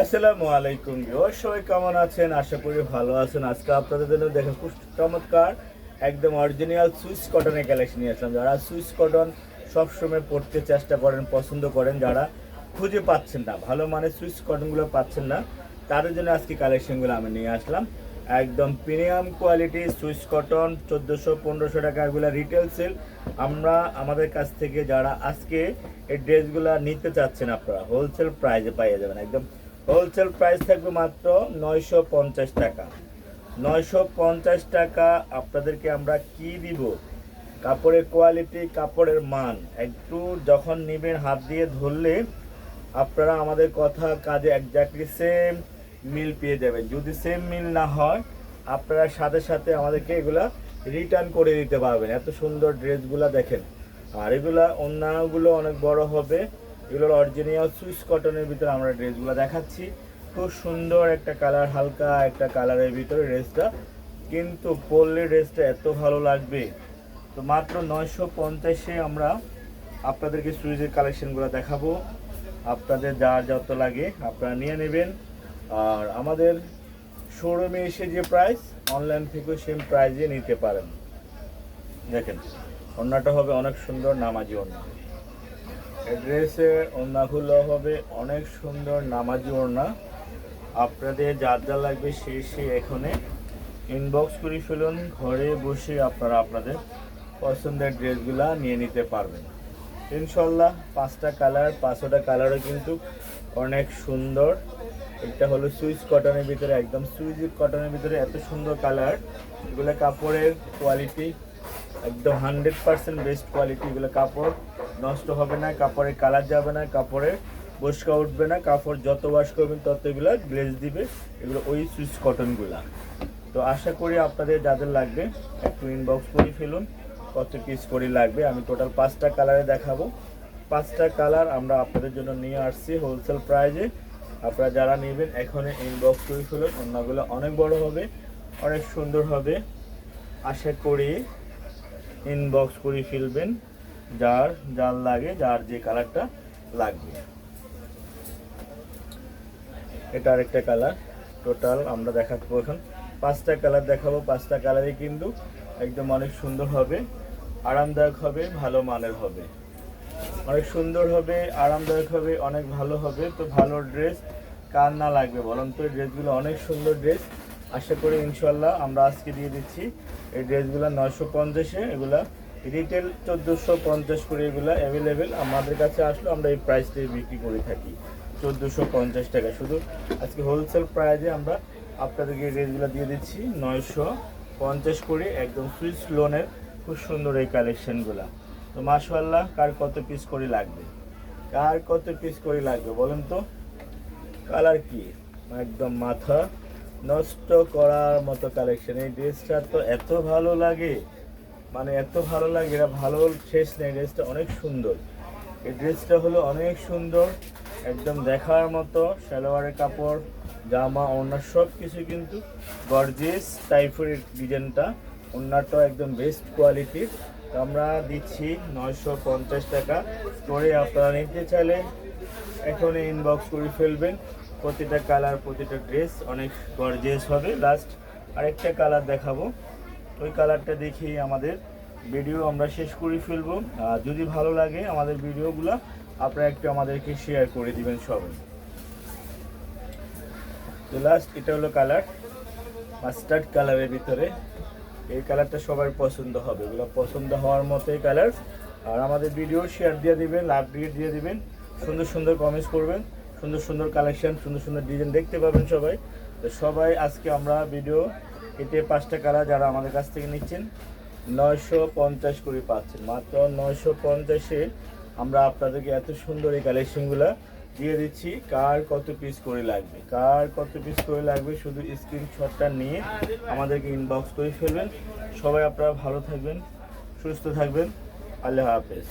আসসালামু আলাইকুম ভিউয়ার সবাই কেমন আছেন? আশা করি ভালো আছেন। আজকে আপনাদের জন্য দেখেন খুব চমৎকার, একদম অরিজিনাল সুইস কটনের কালেকশন নিয়ে আসলাম। যারা সুইস কটন সবসময় পড়তে চেষ্টা করেন, পছন্দ করেন, যারা খুঁজে পাচ্ছেন না, ভালো মানের সুইস কটনগুলো পাচ্ছেন না, তাদের জন্য আজকে কালেকশনগুলো আমি নিয়ে আসলাম। একদম প্রিমিয়াম কোয়ালিটি সুইস কটন চোদ্দোশো পনেরোশো টাকা এগুলো রিটেল সেল আমরা, আমাদের কাছ থেকে যারা আজকে এই ড্রেসগুলো নিতে চাচ্ছেন, আপনারা হোলসেল প্রাইসে পাইয়ে যাবেন। একদম হোলসেল প্রাইস থাকবে মাত্র নয়শো পঞ্চাশ টাকা। নয়শো পঞ্চাশ টাকা আপনাদেরকে আমরা কি দিব? কাপড়ের কোয়ালিটি কাপড়ের মান। একটু যখন নেবেন, হাত দিয়ে ধরলে আপনারা আমাদের কথা কাজে একজাক্টলি সেম মিল পেয়ে যাবেন। যদি সেম মিল না হয়, আপনারা সাথে সাথে আমাদেরকে এগুলা রিটার্ন করে দিতে পারবেন। এত সুন্দর ড্রেসগুলো দেখেন। আর এগুলা অন্যান্যগুলো অনেক বড় হবে। এগুলোর অরিজিনাল সুইস কটনের ভিতরে আমরা ড্রেসগুলো দেখাচ্ছি। খুব সুন্দর একটা কালার হালকা একটা কালারের ভিতরে ড্রেসটা। কিন্তু পরলে ড্রেসটা এত ভালো লাগবে। তো মাত্র নয়শো পঞ্চাশে আমরা আপনাদেরকে সুইজের কালেকশনগুলো দেখাবো। আপনাদের যার যত লাগে আপনারা নিয়ে নেবেন। আর আমাদের শোরুমে এসে যে প্রাইস অনলাইন থেকেও সেম প্রাইজে নিতে পারেন। দেখেন অন্যটা হবে অনেক সুন্দর নামাজি ওড়না। ড্রেসের ওড়নাগুলো হবে। অনেক সুন্দর নামাজি ওড়না। আপনাদের যার যা লাগবে সে সেই এখানে ইনবক্স করে ফেলুন। ঘরে বসে আপনারা আপনাদের পছন্দের ড্রেসগুলা নিয়ে নিতে পারবেন। ইনশাল্লাহ পাঁচটা কালার পাঁচটা কালারও কিন্তু অনেক সুন্দর। এটা হলো সুইচ কটনের ভিতরে, একদম সুইচ কটনের ভিতরে এত সুন্দর কালার। এগুলো কাপড়ের কোয়ালিটি একদম হান্ড্রেড পার্সেন্ট বেস্ট কোয়ালিটি এগুলো কাপড়। নষ্ট হবে না কাপড়ের কালার যাবে না কাপড়ের বসকা উঠবে না, কাপড় যত ওয়াশ করবেন তত এগুলো গ্লেজ দিবে, এগুলো ওই সুইচ কটনগুলো তো আশা করি আপনাদের যাদের লাগবে, একটু ইনবক্স করে ফেলুন, কত পিস করে লাগবে, আমি টোটাল পাঁচটা কালারে দেখাবো। পাঁচটা কালার আমরা আপনাদের জন্য নিয়ে আসছি হোলসেল প্রাইজে আপনারা যারা নেবেন, এখনই ইনবক্স করে ফেলুন, অন্যগুলো অনেক বড় হবে, অনেক সুন্দর হবে। আশা করি ইনবক্স করে ফেলবেন, যার যার লাগে, যার যে কালারটা লাগবে। এটা আরেকটা কালার টোটাল আমরা দেখাবো এখন। পাঁচটা কালার দেখাবো, পাঁচটা কালারই কিন্তু একদম অনেক সুন্দর হবে, আরামদায়ক হবে, ভালো মানের হবে। অনেক সুন্দর হবে, আরামদায়ক হবে, অনেক ভালো হবে, তো ভালো ড্রেস কার না লাগবে বলুন তো? ড্রেসগুলো অনেক সুন্দর ড্রেস আশা করি ইনশাল্লাহ আমরা আজকে দিয়ে দিচ্ছি। এই ড্রেসগুলো নয়শো পঞ্চাশে, এগুলা রিটেল চোদ্দোশো পঞ্চাশ করে এগুলো অ্যাভেলেবেল আমাদের কাছে আসলো, আমরা এই প্রাইস দিয়ে বিক্রি করে থাকি। চোদ্দোশো পঞ্চাশ টাকা। শুধু আজকে হোলসেল প্রাইজে আমরা আপনাদেরকে এই ড্রেসগুলো দিয়ে দিচ্ছি। নয়শো পঞ্চাশ করে, একদম সুইচ লোনের খুব সুন্দর এই কালেকশানগুলো তো মাশাল্লাহ কার কত পিস করে লাগবে? কার কত পিস করে লাগবে বলেন তো? কালার কি? একদম মাথা। নষ্ট করার মতো কালেকশন এই ড্রেসটা তো এত ভালো লাগে মানে এত ভালো লাগে, এটা ভালো শেষ নেই, ড্রেসটা অনেক সুন্দর। এই ড্রেসটা হলো অনেক সুন্দর, একদম দেখার মতো, সালোয়ারের কাপড়, জামা ওনার সব কিছু কিন্তু গর্জেস টাইপের ডিজাইনটা। ওনারটাও একদম বেস্ট কোয়ালিটির আমরা দিচ্ছি নয়শো পঞ্চাশ টাকা। করে আপনারা নিতে চাইলে এখন ইনবক্স করে ফেলবেন। প্রতিটা কালার, প্রতিটা ড্রেস অনেক গর্জিয়াস হবে। লাস্ট আরেকটা কালার দেখাবো। ওই কালারটা দেখি আমাদের ভিডিও আমরা শেষ করে ফেলব। আর যদি ভালো লাগে আমাদের ভিডিওগুলো আপনারা একটু আমাদেরকে শেয়ার করে দিবেন সবাই। তো লাস্ট এটা হলো কালার মাস্টার্ড কালারের ভিতরে। এই কালারটা সবার পছন্দ হবে। এগুলো পছন্দ হওয়ার মতোই কালার। আর আমাদের ভিডিও শেয়ার দিয়ে দিবেন দিয়ে দিয়ে দিবেন। সুন্দর সুন্দর কমেন্টস করবেন। সুন্দর সুন্দর কালেকশন সুন্দর সুন্দর ডিজাইন দেখতে পাবেন সবাই। তো সবাই আজকে আমরা ভিডিও এতে পাঁচটা কালার যারা আমাদের কাছ থেকে নিচ্ছেন, নয়শো পঞ্চাশ করে পাচ্ছেন। মাত্র নয়শো পঞ্চাশে আমরা আপনাদেরকে এত সুন্দর এই কালেকশনগুলো দিয়ে দিচ্ছি। কার কত পিস করে লাগবে? কার কত পিস করে লাগবে? শুধু স্ক্রিনশটটা নিয়ে আমাদেরকে ইনবক্স করে ফেলবেন। সবাই আপনারা ভালো থাকবেন, সুস্থ থাকবেন। আল্লাহ হাফেজ।